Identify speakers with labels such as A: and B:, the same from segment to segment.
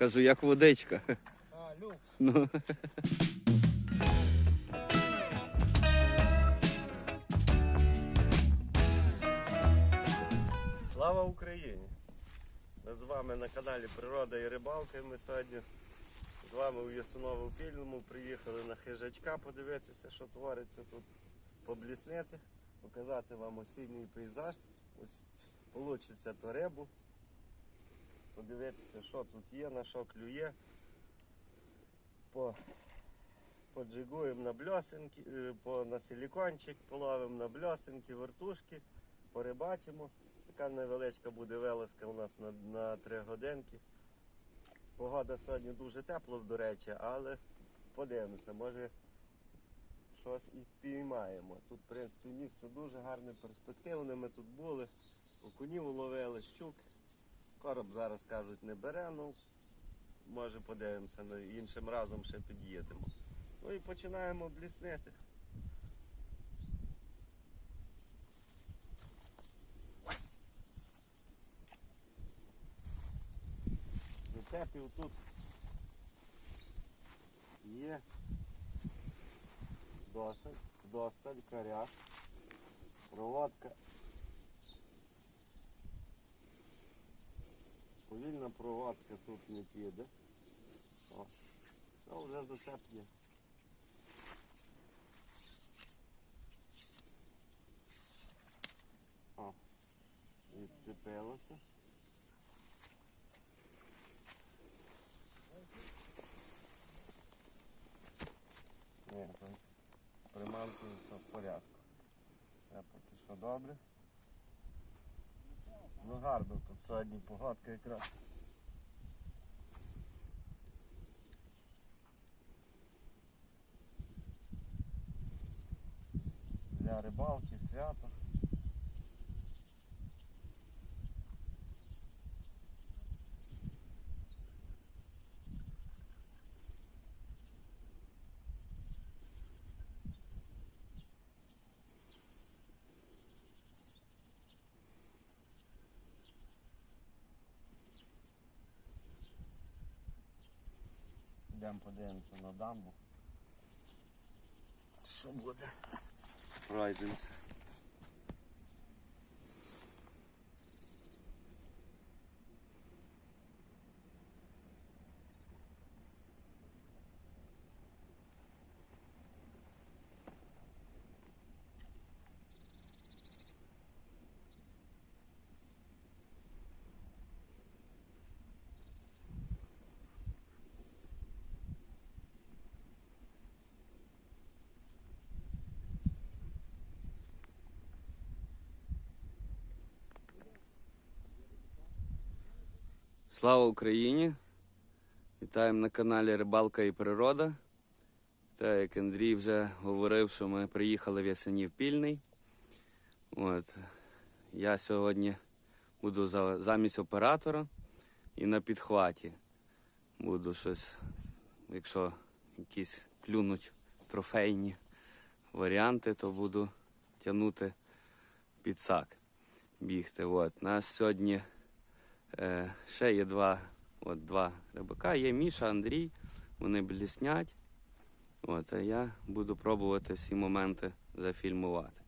A: Кажу, як водичка.
B: А, люк.
A: Ну.
C: Слава Україні! Ми з вами на каналі Природа і Рибалка. Ми сьогодні з вами у Ясинову Пільному приїхали на хижачка подивитися, що твориться тут, побліснити, показати вам осінній пейзаж. Ось вийде то рибу. Подивитися, що тут є, на що клює. По, поджигуємо на бльосинки, е, по, на силікончик, половимо на бльосинки, вертушки, порибачимо. Така невеличка буде вилазка у нас на, 3 годинки. Погода сьогодні дуже тепла, до речі, але подивимося, може щось і піймаємо. Тут, в принципі, місце дуже гарне, перспективне. Ми тут були, окунів ловили, щук. Короб зараз кажуть не бере, ну може подивимося, ну, іншим разом ще під'їдемо. Ну і починаємо бліснити. Зацепів тут є досить, досталь, коряк, проводка. Повільна проводка тут не піде. О, все, вже зацеп є. О, відцепилося. Ні, приманки все в порядку. Все поки що добре. Ну гарно тут сьогодні погадка якраз. Для рибалки свято. Йдемо подивимося на дамбу. Що буде? Пройдемося.
A: Слава Україні! Вітаємо на каналі Рибалка і Природа. Так як Андрій вже говорив, що ми приїхали в Ясенів Пільний. От. Я сьогодні буду за, замість оператора і на підхваті. Буду щось, якщо якісь клюнуть трофейні варіанти, то буду тягнути підсак, бігти. От. Нас сьогодні Е, ще є два, от, два рибака. Є Міша, Андрій, вони бліснять. От, а я буду пробувати всі моменти зафільмувати.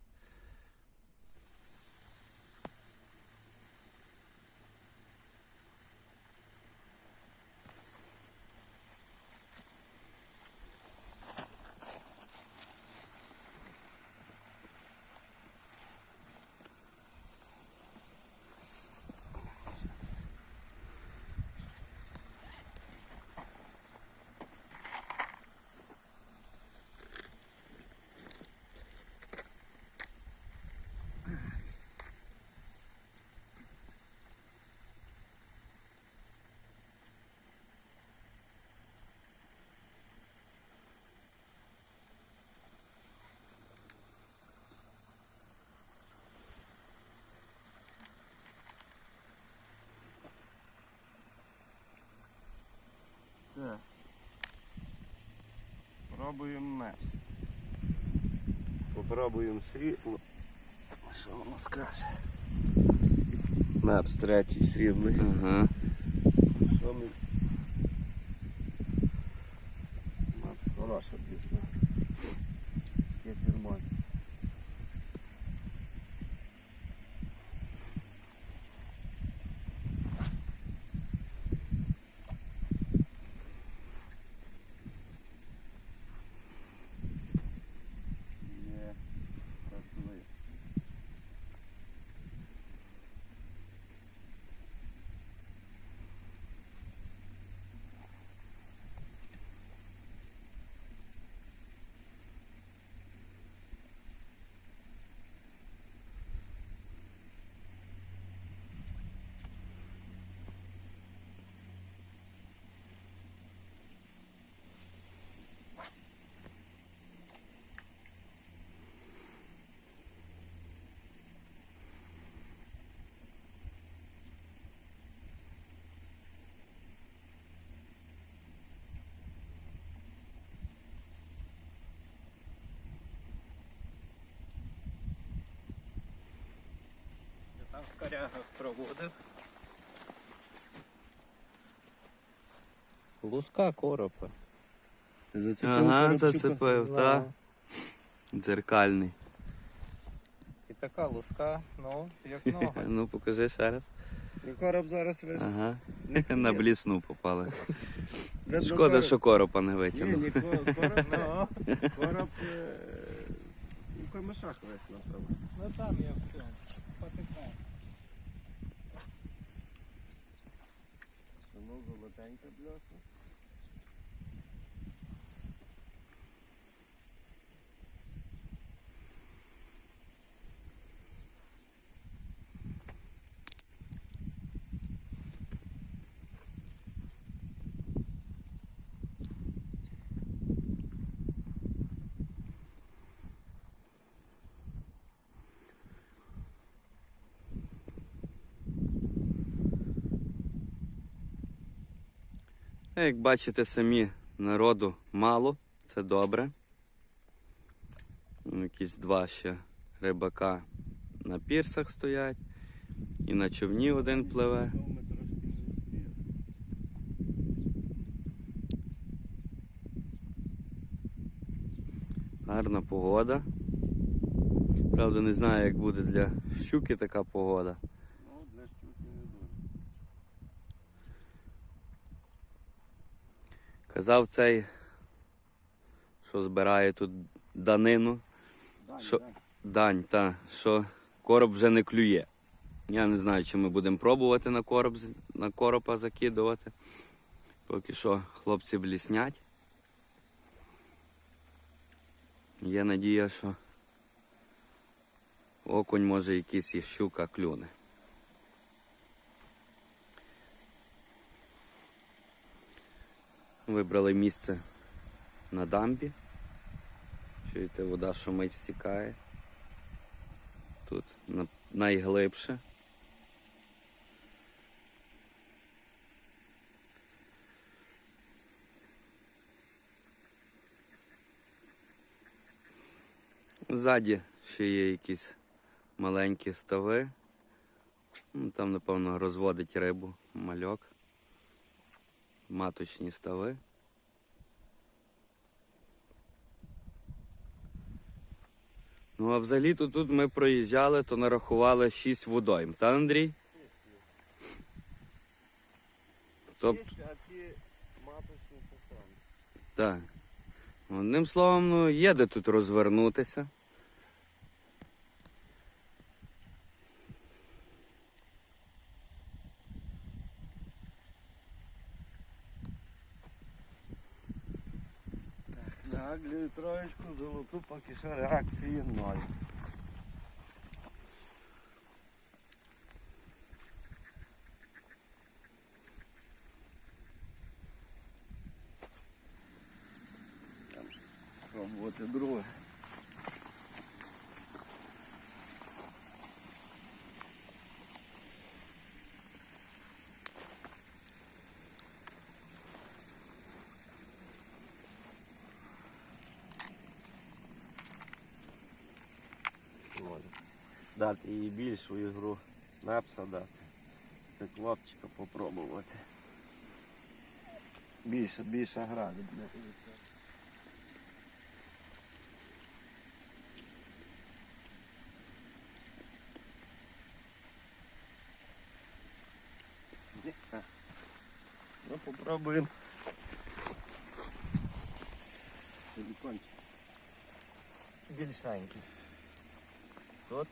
C: Піднімаємось. Попробуємо світло. Що воно скаже? Напс третій срібний.
A: Ага.
C: Що ми... Хороша пісня.
B: Варягах проводив. Луска коропа.
C: Ти зацепив
A: Ага,
C: Коробчука?
A: зацепив,
B: Да.
A: так. Дзеркальний.
B: І така луска, ну, як нога.
A: Ну, покажи ще раз.
C: Ну, Короб зараз весь.
A: Ага. На блісну попалась.
C: Видно,
A: Шкода,
C: короб-
A: що коропа не
C: Ні,
A: витягнув.
C: ні, ко- короб це.
B: Ну,
C: Короб е, у камешах весь, напевно.
B: ну там я в цьому. Потикаю.
C: tank of blood.
A: Як бачите самі, народу мало, це добре. Ну, Якісь два ще рибака на пірсах стоять. І на човні один пливе. Гарна погода. Правда, не знаю, як буде для щуки така погода.
C: Ну, для щуки не дуже.
A: Казав цей, що збирає тут данину,
C: Дань,
A: Що-
C: дань.
A: дань, та, що короб вже не клює. Я не знаю, чи ми будемо пробувати на, короб, на коропа закидувати. Поки що хлопці бліснять. Є надія, що окунь може якийсь і щука клюне. Вибрали місце на дамбі. Чуєте, вода шумить, стікає. Тут найглибше. Ззаді ще є якісь маленькі стави. Ну, Там, напевно, розводить рибу мальок. Маточні стави. Ну, а взагалі то тут ми проїжджали, то нарахували 6 водойм. Та, Андрій? Топ-
C: а ці маточні.
A: Так. Одним словом, ну, є де тут розвернутися.
C: Наглюю троєчку, золоту, поки що реакції ноль. Там щось пробувати друге. Може. Дати їй більшу ігру мепса дати. Це хлопчика попробувати. Більше, більша гра. Ні. Ну попробуємо. Більшенький. Тут.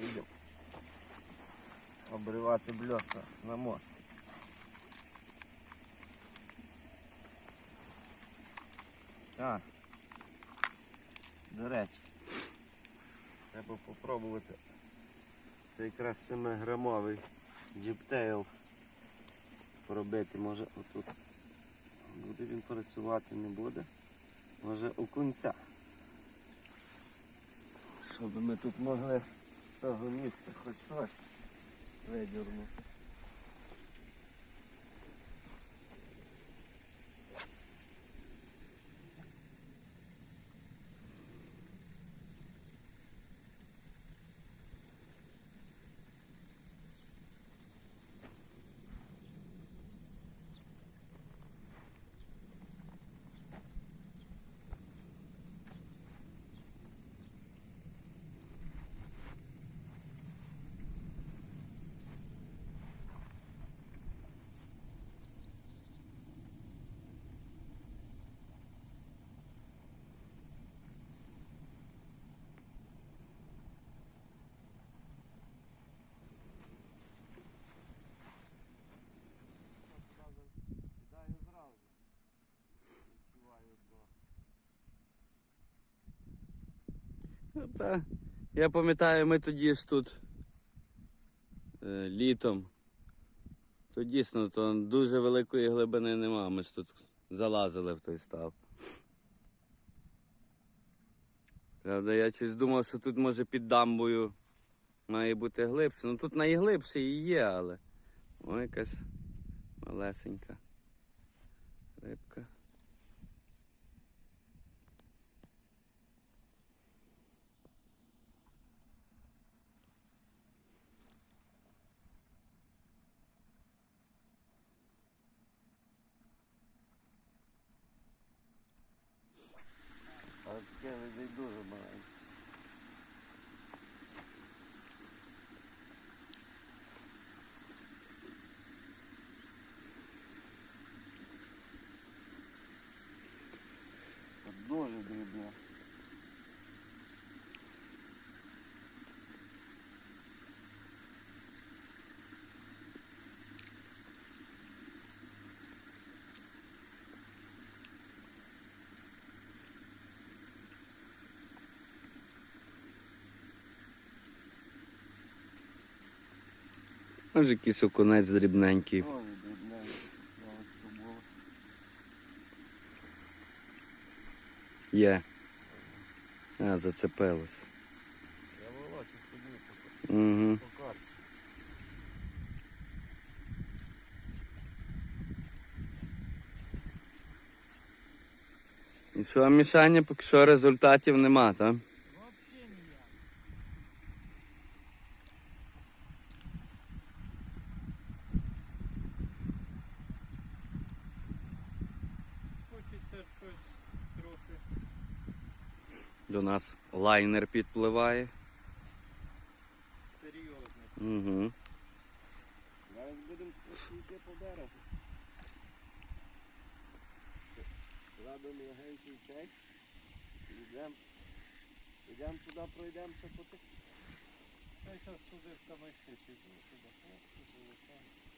C: Йдемо. Обривати бльоса на мост. А. До речі. Треба попробувати. Це якраз 7-грамовий джіптейл пробити. Може отут. Буде він працювати, не буде. Може окунця. Щоб ми тут могли з того місця хоч щось ve
A: yorumu. Та, я пам'ятаю, ми тоді ж тут е, літом. То дійсно то дуже великої глибини нема. Ми ж тут залазили в той став. Правда, я щось думав, що тут може під дамбою має бути глибше. Ну тут найглибше і є, але. Ой, якась малесенька рибка.
C: А таке не дуже маленьке. Дуже дрібне.
A: Може якийсь окунець дрібненький. Є. А, зацепилось.
C: Я волочу ходив
A: Угу.
C: по карті.
A: І що, мішання, поки що результатів нема, так?
B: Хочеться щось трохи.
A: До нас лайнер підпливає.
B: Серйозне.
A: Угу.
C: Зараз будемо йти по берегу. Зробимо легенький цей. Йдемо. Йдемо туди, пройдемося по тих.
B: Та й зараз туди в туди хлопці.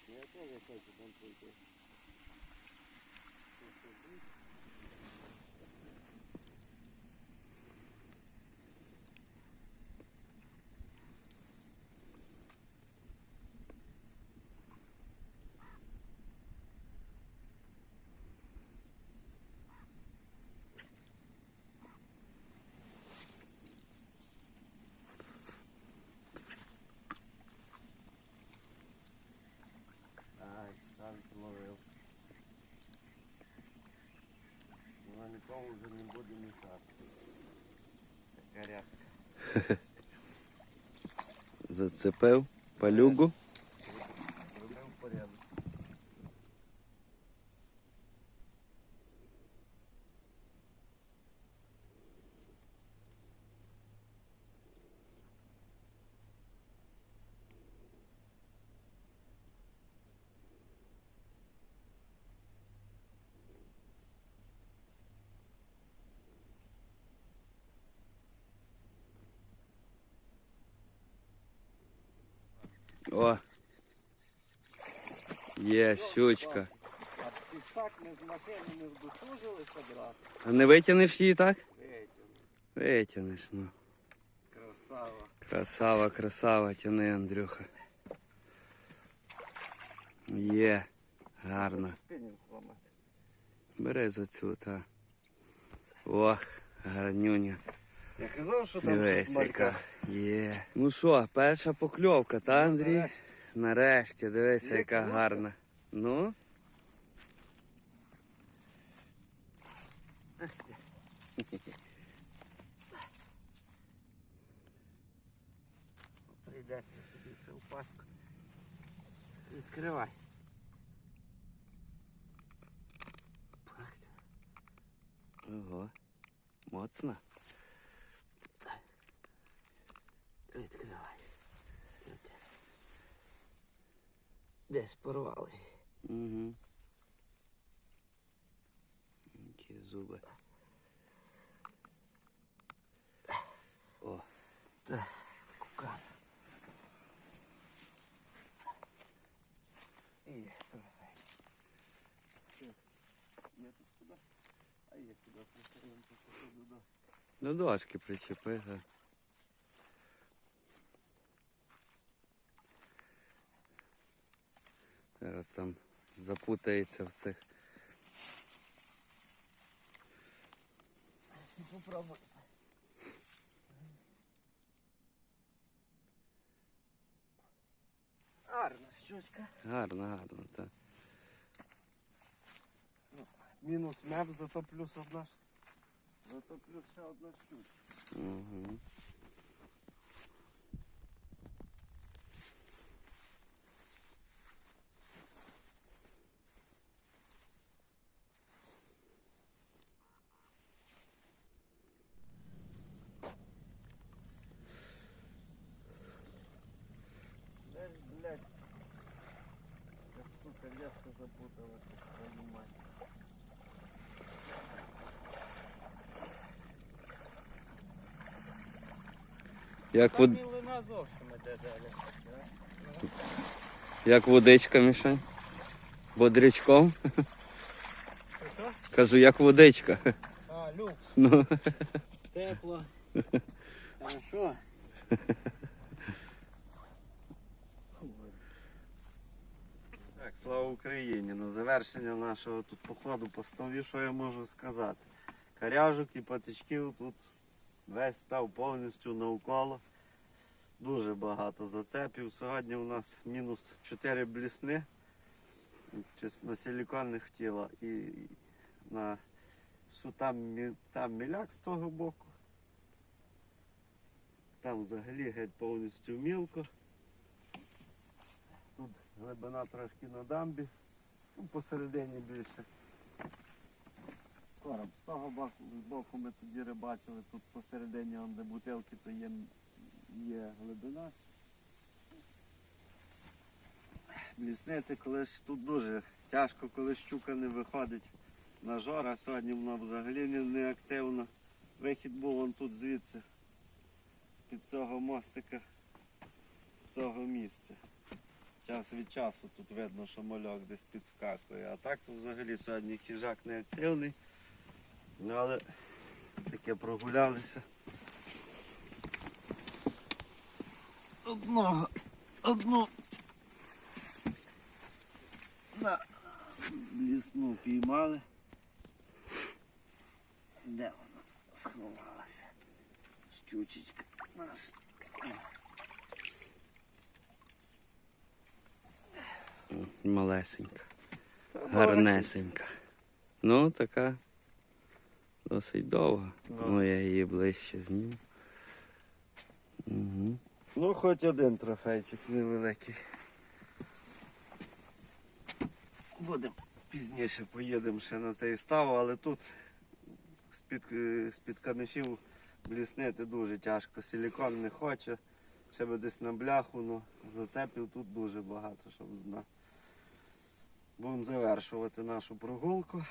C: Я теж хочу там пройти там ловив. Вона нікому вже не буде мішати. Така рядка.
A: Зацепив палюгу. О. Є щучка.
C: А не здосужилися
A: витягнеш її так? Витягнеш, ну.
C: Красава.
A: Красава, красава, тяни, Андрюха. Є. Гарно. Бери за цю, та. Ох, гарнюня.
C: Я казав, що там щось малька.
A: є. Ну що, перша покльовка, та, Андрій?
C: нарешті.
A: Нарешті, дивися,
C: Є
A: яка
C: покльовка?
A: гарна. Ну,
C: Прийдеться тобі це у паску. Відкривай.
A: Ого. Моцна.
C: Відкривай. Десь порвали.
A: Угу. Які зуби. О, та
C: Кукан. І є. Я тут туди. А я туди присунув, туди.
A: до дошки причепи. та. там запутається в цих.
C: Попробуй. Гарна щучка.
A: Гарно, гарно, так.
C: Мінус меп, зато плюс одна. Зато плюс ще одна штучка.
A: Угу. Як, вод... Як водичка, Мішань? Бодрячком?
B: Що?
A: Кажу, як водичка.
B: А, люкс.
A: Ну,
B: Тепло. Хорошо.
C: Так, слава Україні! На завершення нашого тут походу по що я можу сказати. Каряжок і патичків тут весь став повністю навколо. Дуже багато зацепів. Сьогодні у нас мінус 4 блісни. На силіконних тіла і на там, там міляк з того боку. Там взагалі геть повністю мілко. Тут глибина трошки на дамбі, ну, посередині більше. Короб. З того боку, ми тоді рибачили, тут посередині, де бутилки, то є, є глибина. Коли ж тут дуже тяжко, коли щука не виходить на жор, а сьогодні вона взагалі не активна. Вихід був вон тут звідси, з-під цього мостика, з цього місця. Час від часу тут видно, що мальок десь підскакує. А так то взагалі сьогодні хижак не активний. Ну, але таке прогулялися. Одного, одну на блісну піймали. Де вона сховалася? Щучечка наша.
A: малесенька.
C: Та
A: Гарнесенька. Ну, така досить довга.
C: Ну.
A: Ну, я її ближче зніму. Угу.
C: Ну, хоч один трофейчик невеликий. Будемо пізніше поїдемо ще на цей став, але тут з-під, е, з-під камішів бліснити дуже тяжко. Силікон не хоче. Ще би десь на бляху, ну зацепів тут дуже багато, щоб знати. Будемо завершувати нашу прогулку.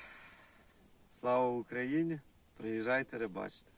C: Слава Україні! Приїжджайте, рибачте.